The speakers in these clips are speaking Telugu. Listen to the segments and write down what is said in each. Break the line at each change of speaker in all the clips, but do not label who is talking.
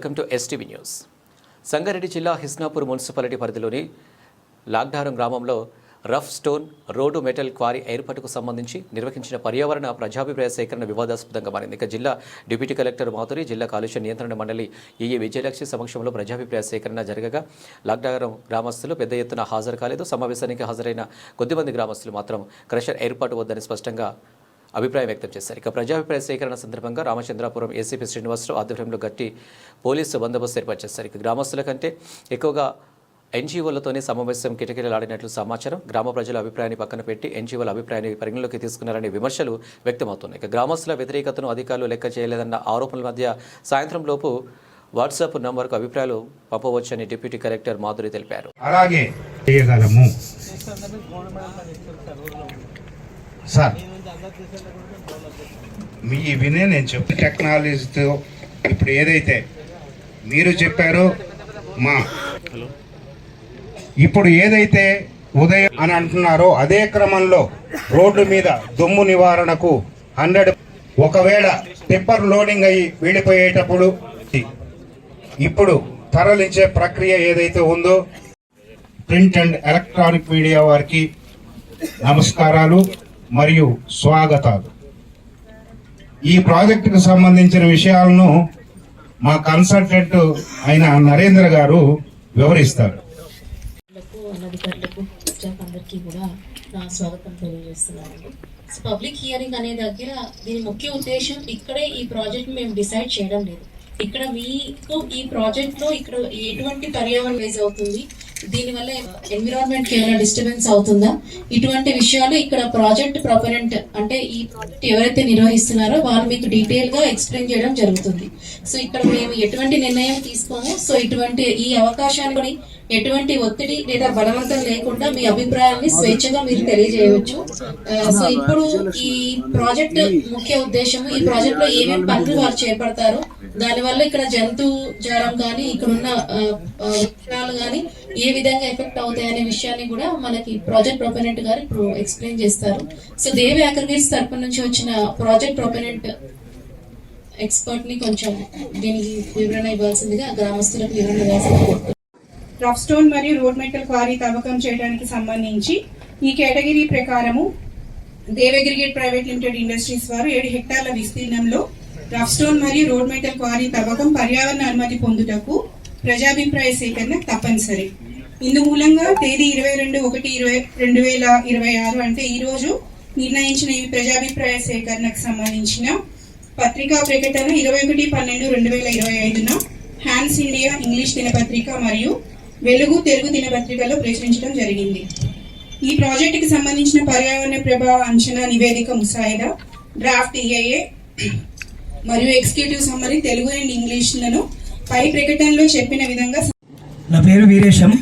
Welcome to STV news Sangareddy జిల్లా హిస్నాపూర్ మున్సిపాలిటీ పరిధిలోని లాగ్డారం గ్రామంలో rough stone road metal quarry ఏర్పాటుకు సంబంధించి నిర్వహించిన పర్యావరణ ప్రజాభిప్రాయ సేకరణ వివాదాస్పదంగా మారింది. ఇక జిల్లా డిప్యూటీ కలెక్టర్ మాధురి జిల్లా కాలుష్య నియంత్రణ మండలి ఈఏ విజయలక్ష్మి సమక్షంలో ప్రజాభిప్రాయ సేకరణ జరగగా లాగ్డారం గ్రామస్తులు పెద్ద ఎత్తున హాజరు కాలేదు. సమావేశానికి హాజరైన కొద్దిమంది గ్రామస్తులు మాత్రం క్రషర్ ఏర్పాటు వద్దని స్పష్టంగా అభిప్రాయం వ్యక్తం చేశారు. ఇక ప్రజాభిప్రాయ సేకరణ సందర్భంగా రామచంద్రాపురం ఏసీపీ శ్రీనివాసరావు ఆధ్వర్యంలో గట్టి పోలీసు బందోబస్తు ఏర్పాటు చేశారు. ఇక గ్రామస్తుల కంటే ఎక్కువగా ఎన్జీఓలతోనే సమావేశం కిటకిటలాడినట్లు సమాచారం. గ్రామ ప్రజల అభిప్రాయాన్ని పక్కన పెట్టి ఎన్జీఓల అభిప్రాయాన్ని పరిగణలోకి తీసుకున్నారనే విమర్శలు వ్యక్తమవుతున్నాయి. ఇక గ్రామస్తుల వ్యతిరేకతను అధికారులు లెక్క చేయలేదన్న ఆరోపణల మధ్య సాయంత్రం లోపు వాట్సాప్ నంబర్కు అభిప్రాయాలు పంపవచ్చని డిప్యూటీ కలెక్టర్ మాధురి తెలిపారు.
అలాగే చేయగలము సార్ మీ వినే నేను చెప్పి టెక్నాలజీతో ఇప్పుడు ఏదైతే మీరు చెప్పారో మా. ఇప్పుడు ఏదైతే ఉదయం అని అంటున్నారో అదే క్రమంలో రోడ్డు మీద దుమ్ము నివారణకు హండ్రెడ్ ఒకవేళ టిప్పర్ లోడింగ్ అయ్యి వెళ్ళిపోయేటప్పుడు ఇప్పుడు తరలించే ప్రక్రియ ఏదైతే ఉందో ప్రింట్ అండ్ ఎలక్ట్రానిక్ మీడియా వారికి నమస్కారాలు. మరియు స్వాగతాలు. ఈ ప్రాజెక్టుకు సంబంధించిన విషయాలను మా కన్సల్టెంట్ అయిన నరేంద్ర గారు వివరిస్తారు.
అనధికారులకు అందరికీ కూడా నా స్వాగతం పబ్లిక్ హియరింగ్ అనే దగ్గర దీని ముఖ్య ఉద్దేశం ఇక్కడే ఈ ప్రాజెక్ట్ మేము డిసైడ్ చేయడం లేదు. ఇక్కడ మీకు ఈ ప్రాజెక్ట్లో ఇక్కడ ఎటువంటి పర్యావరణ రేజ్ అవుతుంది? దీనివల్ల ఎన్విరాన్మెంట్కి ఏమైనా డిస్టర్బెన్స్ అవుతుందా? ఇటువంటి విషయాలు ఇక్కడ ప్రాజెక్ట్ ప్రొపరెంట్ అంటే ఈ ప్రాజెక్ట్ ఎవరైతే నిర్వహిస్తున్నారో వాళ్ళు మీకు డీటెయిల్గా ఎక్స్ప్లెయిన్ చేయడం జరుగుతుంది. సో ఇక్కడ మేము ఎటువంటి నిర్ణయం తీసుకోము. సో ఇటువంటి ఈ అవకాశాన్ని ఎటువంటి ఒత్తిడి లేదా బలవంతం లేకుండా మీ అభిప్రాయాన్ని స్వేచ్ఛగా మీరు తెలియజేయవచ్చు. Uh, సో ఇప్పుడు ఈ ప్రాజెక్ట్ ముఖ్య ఉద్దేశం ఈ ప్రాజెక్ట్లో ఏమేమి పనులు వారు చేపడతారు? దానివల్ల ఇక్కడ జంతు జారం కానీ ఇక్కడ ఉన్న uh, uh, కానీ ఏ విధంగా ఎఫెక్ట్ అవుతాయి అనే విషయాన్ని కూడా మనకి ప్రాజెక్ట్ ప్రొపెనెంట్ గారు ఇప్పుడు ఎక్స్ప్లెయిన్ చేస్తారు. సో దేవి అగ్రిగేట్స్ తరపు నుంచి వచ్చిన ప్రాజెక్ట్ ప్రొపెనెంట్ ఎక్స్పర్ట్ని కొంచెం దీనికి వివరణ ఇవ్వాల్సిందిగా గ్రామస్తులకు వివరణ
రఫ్ స్టోన్ మరియు రోడ్ మెటల్ క్వారీ తవ్వకం చేయడానికి సంబంధించి ఈ కేటగిరీ ప్రకారము Dev aggregate private limited industries వారు ఏడు హెక్టార్ల విస్తీర్ణంలో రఫ్ స్టోన్ మరియు రోడ్ మెటల్ క్వారీ తవ్వకం పర్యావరణ అనుమతి పొందుటకు ప్రజాభిప్రాయ సేకరణ తప్పనిసరి. ఇందు మూలంగా తేదీ ఇరవై రెండు ఒకటి ఇరవై రెండు వేల ఇరవై ఆరు అంటే ఈ రోజు నిర్ణయించిన ఈ ప్రజాభిప్రాయ సేకరణకు సంబంధించిన పత్రికా ప్రకటన ఇరవై ఒకటి పన్నెండు రెండు వేల ఇరవై ఐదున హ్యాన్స్ ఇండియా ఇంగ్లీష్ దినపత్రిక మరియు వెలుగు తెలుగు దినపత్రికలో ప్రచురించడం జరిగింది. ఈ ప్రాజెక్టుకి సంబంధించిన పర్యావరణ ప్రభావ అంచనా నివేదిక ముసాయిదా డ్రాఫ్ట్ ఈఏఏ మరియు ఎగ్జిక్యూటివ్ సమ్మరీ తెలుగు అండ్ ఇంగ్లీష్లను పై ప్రకటనలో చెప్పిన విధంగా
నా పేరు వీరేశం.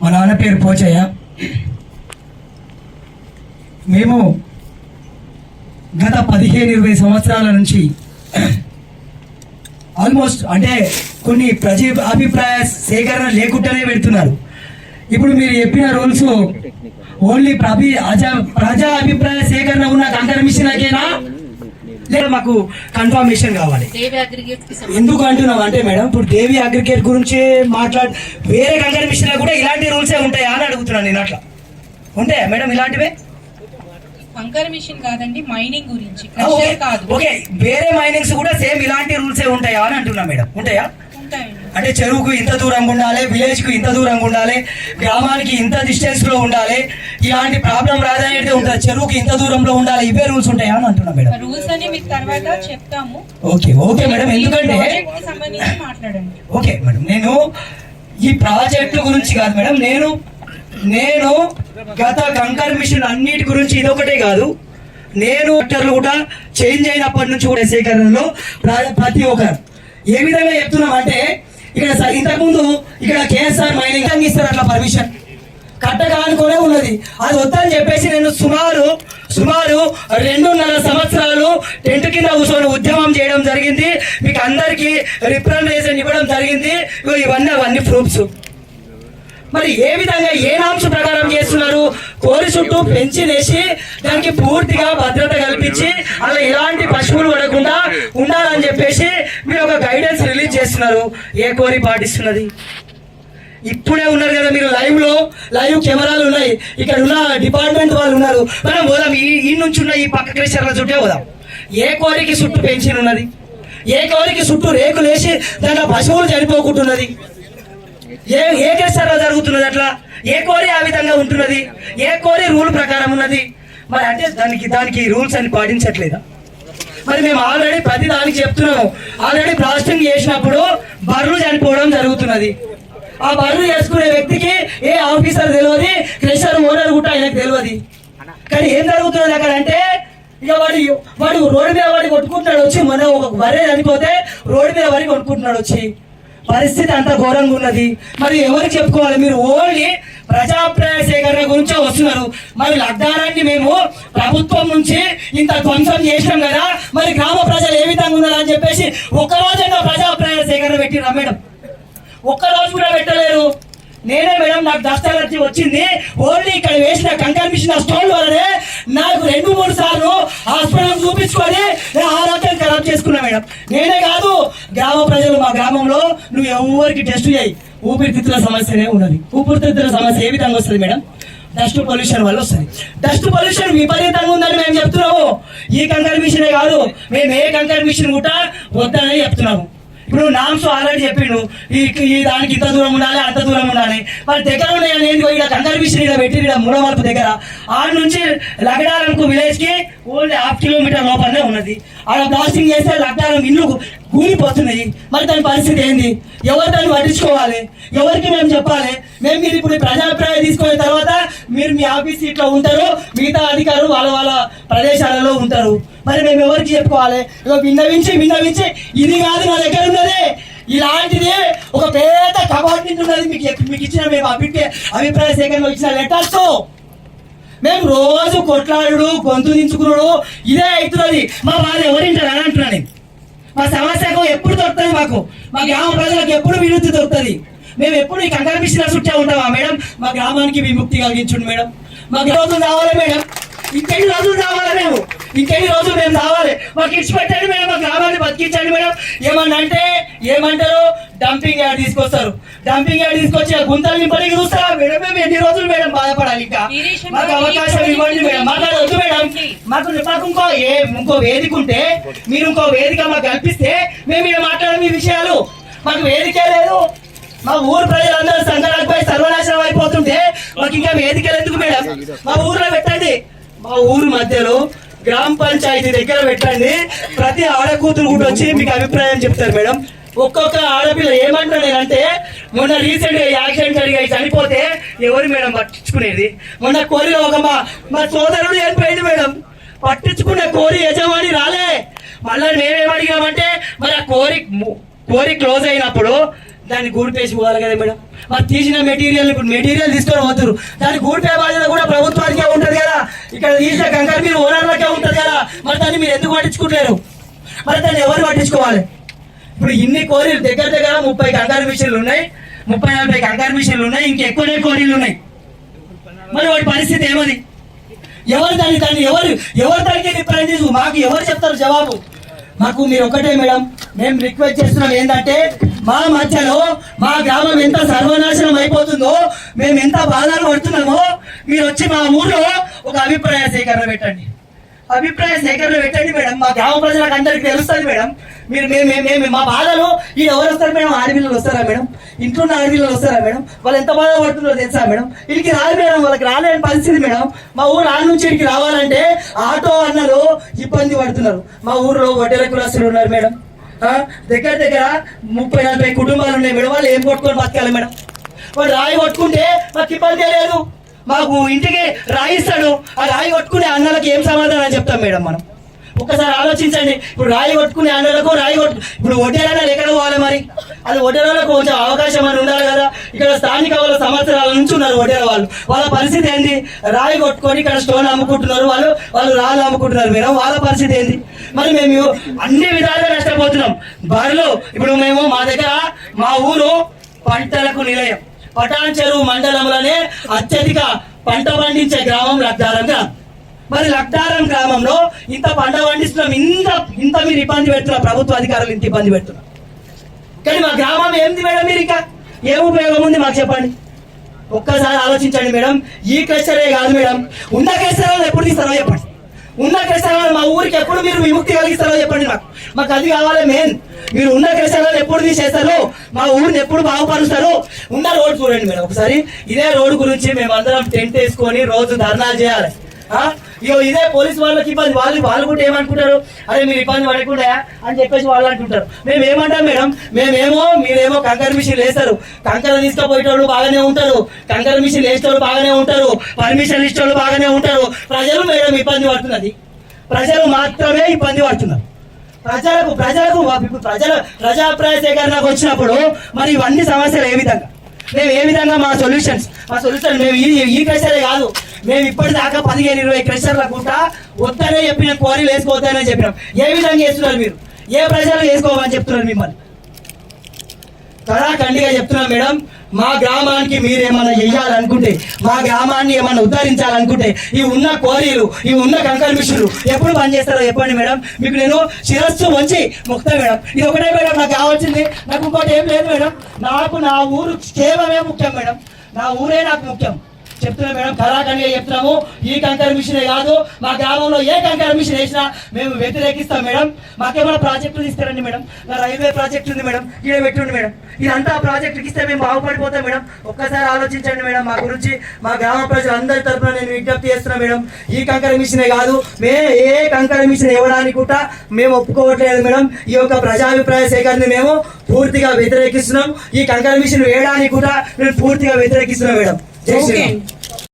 మా నాన్న పేరు పోచయ్య. మేము గత పదిహేను ఇరవై సంవత్సరాల నుంచి ఆల్మోస్ట్ అంటే కొన్ని ప్రజ అభిప్రాయ సేకరణ లేకుండానే పెడుతున్నారు ఇప్పుడు మీరు చెప్పిన రూల్స్ ఓన్లీ ప్రభి అజ ప్రజా అభిప్రాయ సేకరణ ఉన్న కంకర మిషన్కేనా లేదా మాకు కన్ఫర్మేషన్ కావాలి. ఎందుకు అంటున్నాం అంటే మేడం ఇప్పుడు దేవి అగ్రిగేట్ గురించి మాట్లాడు వేరే కంకర మిషన్ కూడా ఇలాంటి రూల్సే ఉంటాయా అని అడుగుతున్నాను నేను అట్లా. ఉంటాయా మేడం ఇలాంటివే?
కంకర్ మిషన్ కాదండి మైనింగ్ గురించి.
ఓకే. వేరే మైనింగ్స్ కూడా సేమ్ ఇలాంటి రూల్సే ఉంటాయా అని అంటున్నా మేడం. ఉంటాయా? అంటే చెరువుకు ఇంత దూరంగా ఉండాలి విలేజ్కు ఇంత దూరంగా ఉండాలి గ్రామానికి ఇంత డిస్టెన్స్లో ఉండాలి ఇలాంటి ప్రాబ్లం రాదనేది ఉంటుంది. చెరువుకి ఇంత దూరంలో ఉండాలి ఇవే రూల్స్ ఉంటాయా అని అంటున్నా మేడం.
రూల్స్ అని మీకు తర్వాత చెప్తాము.
Okay okay madam. ఎందుకంటే ఓకే మేడం. నేను ఈ ప్రాజెక్టు గురించి కాదు మేడం. నేను నేను గత కంకర్ మిషన్ అన్నిటి గురించి ఇదొకటే కాదు. నేను కూడా చేంజ్ అయినప్పటి నుంచి కూడా సేకరణలో ప్ర- ప్రతి ఒక్కరు. ఏ విధంగా చెప్తున్నాం అంటే ఇక్కడ ఇంతకుముందు ఇక్కడ కేఎస్ఆర్ మైనింగ్ ఇస్తారు అట్లా పర్మిషన్ కట్టకానుకునే ఉన్నది. అది వద్దని చెప్పేసి నేను సుమారు సుమారు రెండున్నర సంవత్సరాలు టెంట్ కింద కూర్చొని ఉద్యమం చేయడం జరిగింది. మీకు అందరికీ రిప్రజెంటేషన్ ఇవ్వడం జరిగింది. ఇవన్నీ అవన్నీ ప్రూఫ్స్ మరి ఏ విధంగా ఏ నాంశ ప్రకారం చేస్తున్నారు? కోరి చుట్టూ పెంచినేసి దానికి పూర్తిగా భద్రత కల్పించి అలా ఎలాంటి పశువులు పడకుండా ఉండాలని చెప్పేసి మీరు ఒక గైడెన్స్ రిలీజ్ చేస్తున్నారు. ఏ కోరి పాటిస్తున్నది? ఇప్పుడే ఉన్నారు కదా మీరు లైవ్లో. లైవ్ కెమెరాలు ఉన్నాయి. ఇక్కడ ఉన్న డిపార్ట్మెంట్ వాళ్ళు ఉన్నారు. మనం పోదాం. ఈ ఈ నుంచి ఉన్న ఈ పక్క క్రెషర్ల చుట్టే పోదాం. ఏ కోరికి చుట్టూ పెంచి ఉన్నది ఏ కోరికి చుట్టూ రేకులేసి దాంట్లో పశువులు చనిపోకుంటున్నది? ఏ ఏ క్రెషర్లో జరుగుతున్నది అట్లా? ఏ కోరి ఆ విధంగా ఉంటున్నది? ఏ కోరి రూల్ ప్రకారం ఉన్నది? మరి అంటే దానికి దానికి రూల్స్ అని పాటించట్లేదా? మరి మేము ఆల్రెడీ ప్రతి దానికి చెప్తున్నాము. ఆల్రెడీ బ్లాస్టింగ్ చేసినప్పుడు బర్రెలు చనిపోవడం జరుగుతున్నది. ఆ బర్రెలు చేసుకునే వ్యక్తికి ఏ ఆఫీసర్ తెలియదు క్రెషర్ ఓనర్ కూడా ఆయనకు తెలియదు. కానీ ఏం జరుగుతున్నది అక్కడ అంటే ఇక వాడు వాడు రోడ్డు మీద వాడి కొట్టుకుంటున్నాడు వచ్చి మన ఒక బర్రె చనిపోతే రోడ్డు మీద వాడి కొట్టుకుంటున్నాడు వచ్చి. పరిస్థితి అంత ఘోరంగా ఉన్నది. మరి ఎవరికి చెప్పుకోవాలి? మీరు ఓన్లీ ప్రజాప్రాయ సేకరణ గురించే వస్తున్నారు. మరి లగ్నారాన్ని మేము ప్రభుత్వం నుంచి ఇంత ధ్వంసం చేసినాం కదా మరి గ్రామ ప్రజలు ఏ విధంగా ఉన్నారు అని చెప్పేసి ఒక్క రోజైనా ప్రజాప్రాయ సేకరణ పెట్టిరా మేడం? ఒక్క రోజు కూడా పెట్టలేరు. నేనే మేడం నాకు డస్ట్ అలర్జీ వచ్చింది. ఓన్లీ ఇక్కడ వేసిన కంకర్ మిషన్ స్టోన్ వల్లనే నాకు రెండు మూడు సార్లు హాస్పిటల్ చూపించుకొని నేను ఆరోగ్యం ఖరాబ్ చేసుకున్నా మేడం. నేనే కాదు గ్రామ ప్రజలు మా గ్రామంలో నువ్వు ఎవరికి టెస్ట్ చేయి. ఊపిరితిత్తుల సమస్యనే ఉన్నది. ఊపిరితిత్తుల సమస్య ఏ విధంగా వస్తుంది మేడం? డస్ట్ పొల్యూషన్ వల్ల వస్తుంది. డస్ట్ పొల్యూషన్ విపరీతంగా ఉందని మేము చెప్తున్నాము. ఈ కంకర్ మిషనే కాదు మేము ఏ కంకర్ మిషన్ కూడా వద్దని చెప్తున్నాము. ఇప్పుడు నామ్స్ ఆల్రెడీ చెప్పిండు. ఈ ఈ దానికి ఇంత దూరం ఉండాలి అంత దూరం ఉండాలి. మరి దగ్గర ఉన్నాయని ఏంది ఇక్కడ కంకర్ మిషన్ ఇక్కడ పెట్టి ఇక్కడ మూడమర్పు దగ్గర. ఆడ నుంచి లగడాలంకు విలేజ్కి ఓన్లీ హాఫ్ కిలోమీటర్ లోపలనే ఉన్నది. ఆడ బ్లాస్టింగ్ చేస్తే లగడాలం ఇల్లు కూలిపోతున్నాయి మరి దాని పరిస్థితి ఏంది? ఎవరు దాన్ని పట్టించుకోవాలి? ఎవరికి మేము చెప్పాలి? మేము మీరు ఇప్పుడు ప్రజాభిప్రాయం తీసుకున్న తర్వాత మీరు మీ ఆఫీస్ ఇట్లా ఉంటారు మిగతా అధికారులు వాళ్ళ వాళ్ళ ప్రదేశాలలో ఉంటారు. మరి మేము ఎవరికి చెప్పుకోవాలి? ఇక విన్నవించి విన్నవించి ఇది కాదు నా దగ్గర ఉన్నది. ఇలాంటిది ఒక పేద నుంచి ఉన్నది. మీకు మీకు ఇచ్చిన మేము అభిప్రాయ అభిప్రాయ సేకరణ ఇచ్చిన లెటర్స్. మేము రోజు కొట్లాడు గొంతు దించుకున్నాడు ఇదే అవుతున్నది. మా వాళ్ళు ఎవరింటారు అని అంటున్నాను మా సమస్యకు ఎప్పుడు దొరుకుతుంది మాకు? మా గ్రామ ప్రజలకు ఎప్పుడు విముక్తి దొరుకుతుంది? మేము ఎప్పుడు ఈ కంగారు మిషన్ చుట్టే ఉంటామా మేడం? మా గ్రామానికి విముక్తి కలిగించండి మేడం. మాకు రోజులు రావాలి మేడం? ఇంకెన్ని రోజులు రావాలి మేము? ఇంకెన్ని రోజులు మేము రావాలి? మాకు ఇచ్చి పెట్టండి మేడం మా గ్రామాన్ని బతికించండి మేడం. ఏమన్నా అంటే ఏమంటారు? డంపింగ్ యార్డ్ తీసుకొస్తారు. డంపింగ్ యార్డ్ తీసుకొచ్చి గుంతలు నింపడానికి చూస్తారా? మేడం మేము ఎన్ని రోజులు మేడం బాధపడాలి ఇంకా? మాకు అవకాశం ఇవ్వండి మేడం. మాకు వద్దు మేడం. మాకు మాకు ఇంకో ఏ ఇంకో వేదిక ఉంటే మీరు ఇంకో వేదిక మాకు కల్పిస్తే మేము ఇక్కడ మాట్లాడడం ఈ విషయాలు. మాకు వేదికే లేదు. మా ఊరు ప్రజలందరూ సంకరాలపై సర్వనాశనం అయిపోతుంటే మాకు ఇంకా వేదికలు ఎందుకు మేడం? మా ఊర్లో పెట్టండి. మా ఊరు మధ్యలో గ్రామ పంచాయతీ దగ్గర పెట్టండి. ప్రతి ఆడకూతురు కూడా వచ్చి మీకు అభిప్రాయం చెప్తారు మేడం. ఒక్కొక్క ఆడపిల్ల ఏమంటారు నేనంటే మొన్న రీసెంట్గా యాక్సిడెంట్ జరిగాయి చనిపోతే ఎవరు మేడం పట్టించుకునేది? మొన్న కోరిలో ఒక మా మా సోదరుడు చనిపోయింది మేడం. పట్టించుకున్న కోరి యజమాని రాలే. మళ్ళీ మేమేమడిగామంటే మరి ఆ కోరి కోరి క్లోజ్ అయినప్పుడు దాన్ని గూడిపేసి పోవాలి కదా మేడం? మరి తీసిన మెటీరియల్ ఇప్పుడు మెటీరియల్ తీసుకొని పోతారు దాన్ని గూడిపే బాధ్యత కూడా ప్రభుత్వానికే ఉంటుంది కదా? ఇక్కడ తీసిన కంకర మీరు ఓనర్లకే ఉంటుంది కదా? మరి దాన్ని మీరు ఎందుకు పట్టించుకుంటారు మరి దాన్ని ఎవరు పట్టించుకోవాలి? ఇప్పుడు ఇన్ని కోరీలు దగ్గర దగ్గర ముప్పై కంకర మిషన్లు ఉన్నాయి. ముప్పై నలభై కంకర మిషన్లు ఉన్నాయి. ఇంకెక్కువనే కోరీలు ఉన్నాయి. మరి వాటి పరిస్థితి ఏమది? ఎవరు దాన్ని దాన్ని ఎవరు ఎవరు దానికి రిప్రజెంట్ చేసు మాకు ఎవరు చెప్తారు జవాబు? మాకు మీరు ఒకటే మేడం. మేము రిక్వెస్ట్ చేస్తున్నాం ఏంటంటే మా మధ్యలో మా గ్రామం ఎంత సర్వనాశనం అయిపోతుందో మేము ఎంత బాధలు పడుతున్నామో మీరు వచ్చి మా ఊర్లో ఒక అభిప్రాయ సేకరణ పెట్టండి. అభిప్రాయ సేకరణ పెట్టండి మేడం. మా గ్రామ ప్రజలకు అందరికి తెలుస్తుంది మేడం. మీరు మేము మా బాధలు ఈ ఎవరు వస్తారు మేడం? ఆడపిల్లలు వస్తారా మేడం? ఇంట్లో ఉన్న ఆడపిల్లలు వస్తారా మేడం? వాళ్ళు ఎంత బాధపడుతున్నారో తెలుసా మేడం? వీళ్ళకి రాదు మేడం. వాళ్ళకి రాలేని పరిస్థితి మేడం. మా ఊరు ఆడ నుంచి ఇడికి రావాలంటే ఆటో అన్నలు ఇబ్బంది పడుతున్నారు. మా ఊర్లో వడ్డెల కులాసులు ఉన్నారు మేడం. దగ్గర దగ్గర ముప్పై నలభై కుటుంబాలు ఉన్నాయి మేడం. వాళ్ళు ఏం కొట్టుకొని బతకాలి మేడం? వాళ్ళు రాయి కొట్టుకుంటే మాకు ఇబ్బంది లేదు. మాకు ఇంటికి రాయి ఇస్తాడు ఆ రాయి కొట్టుకునే అన్నలకు ఏం సమాధానం చెప్తాం మేడం మనం. ఒక్కసారి ఆలోచించండి. ఇప్పుడు రాయి కొట్టుకునే అన్నలకు రాయి కొట్టు ఇప్పుడు ఒడ్డేరన్నలు ఎక్కడ పోవాలి మరి. అది ఒడ్డేరాలకు కొంచెం అవకాశం అని ఉండాలి కదా. ఇక్కడ స్థానిక వాళ్ళ సంవత్సరాల నుంచి ఉన్నారు ఒడ్డేర వాళ్ళు. వాళ్ళ పరిస్థితి ఏంది? రాయి కొట్టుకొని ఇక్కడ స్టోన్ అమ్ముకుంటున్నారు వాళ్ళు. వాళ్ళు రాళ్ళు అమ్ముకుంటున్నారు మేడం. వాళ్ళ పరిస్థితి ఏంది? మరి మేము అన్ని విధాలుగా నష్టపోతున్నాం. బరిలో ఇప్పుడు మేము మా దగ్గర మా ఊరు పంటలకు నిలయం. పటాన్ చెరువు మండలంలోనే అత్యధిక పంట పండించే గ్రామం లగ్దారం గ్రామం మరి లగ్దారం గ్రామంలో ఇంత పంట పండిస్తున్నాం ఇంత ఇంత మీరు ఇబ్బంది పెడుతున్నారు ప్రభుత్వ అధికారులు ఇంత ఇబ్బంది పెడుతున్నారు. కానీ మా గ్రామం ఏంది మేడం మీరు ఇంకా? ఏ ఉపయోగం ఉంది మాకు చెప్పండి. ఒక్కసారి ఆలోచించండి మేడం. ఈ క్లస్టరే కాదు మేడం. ఉన్న క్లస్టర్ ఎప్పుడు తీస్తారో చెప్పండి. ఉన్న క్లస్టర్ మా ఊరికి ఎప్పుడు మీరు విముక్తి కలిగిస్తారో చెప్పండి మాకు. మాకు అది కావాలి మెయిన్. మీరు ఉన్న కష్టాలను ఎప్పుడు తీసేస్తారు మా ఊరిని ఎప్పుడు బాగుపరుస్తారు ఉన్న రోడ్ చూడండి మేడం. ఒకసారి ఇదే రోడ్ గురించి మేము అందరం టెంట్ వేసుకొని రోజు ధర్నాలు చేయాలి. ఆ? ఇగో ఇదే పోలీస్ వాళ్ళకి ఇబ్బంది. వాళ్ళు వాళ్ళు కూడా ఏమనుకుంటారు? అరే మీరు ఇబ్బంది పడకుండా అని చెప్పేసి వాళ్ళు అంటుంటారు మేము ఏమంటాం మేడం? మేమేమో మీరేమో కంకర మిషన్ వేస్తారు. కంకర తీసుకుపోయేటోళ్ళు బాగానే ఉంటారు. కంకర మిషన్ వేసేటోళ్ళు బాగానే ఉంటారు. పర్మిషన్ ఇచ్చేటోళ్ళు బాగానే ఉంటారు. ప్రజలు మేడం ఇబ్బంది పడుతున్నది. ప్రజలు మాత్రమే ఇబ్బంది పడుతున్నారు. ప్రజలకు ప్రజలకు ప్రజల ప్రజాభిప్రాయ సేకరణకు వచ్చినప్పుడు మరి ఇవన్నీ సమస్యలు ఏ విధంగా? మేము ఏ విధంగా మా సొల్యూషన్స్ మా సొల్యూషన్ మేము ఈ ఈ క్రెషరే కాదు. మేము ఇప్పటిదాకా పదిహేను ఇరవై క్రెషర్ల కూడా వద్దనే చెప్పిన క్వారీలు వేసుకోవద్దనే చెప్పినాం. ఏ విధంగా చేస్తున్నారు మీరు? ఏ ప్రజలు వేసుకోవాలని చెప్తున్నారు మిమ్మల్ని? ఖండిగా చెప్తున్నాం మేడం. మా గ్రామానికి మీరు ఏమైనా మా గ్రామాన్ని ఏమైనా ఉద్ధరించాలనుకుంటే ఈ ఉన్న కోరీలు ఈ ఉన్న కంకర మిషన్లు ఎప్పుడు పని చేస్తారో చెప్పండి మేడం. మీకు నేను శిరస్సు వంచి ముక్త మేడం. ఇది ఒకటే మేడం నాకు కావాల్సింది. నాకు ఇంకోటి ఏం లేదు మేడం. నాకు నా ఊరు క్షేమమే ముఖ్యం మేడం. నా ఊరే నాకు ముఖ్యం. చెప్తున్నాం మేడం కళాఖండిగా చెప్తున్నాము. ఈ కంకర మిషనే కాదు మా గ్రామంలో ఏ కంకర మిషన్ వేసినా మేము వ్యతిరేకిస్తాం మేడం. మాకేమైనా ప్రాజెక్టులు ఇస్తారండి మేడం? రైల్వే ప్రాజెక్ట్ ఉంది మేడం ఇక్కడ పెట్టుండి మేడం. ఇదంతా ప్రాజెక్టుకి ఇస్తే మేము బాగుపడిపోతాం మేడం. ఒక్కసారి ఆలోచించండి మేడం మా గురించి మా గ్రామ ప్రజలందరి తరఫున నేను విజ్ఞప్తి చేస్తున్నా మేడం. ఈ కంకర మిషనే కాదు మే ఏ కంకర మిషన్ ఇవ్వడానికి కూడా మేము ఒప్పుకోవట్లేదు మేడం. ఈ యొక్క ప్రజాభిప్రాయ సేకరణ మేము పూర్తిగా వ్యతిరేకిస్తున్నాం. ఈ కంకర మిషన్ వేయడానికి కూడా మేము పూర్తిగా వ్యతిరేకిస్తున్నాం మేడం.
Jay,
okay.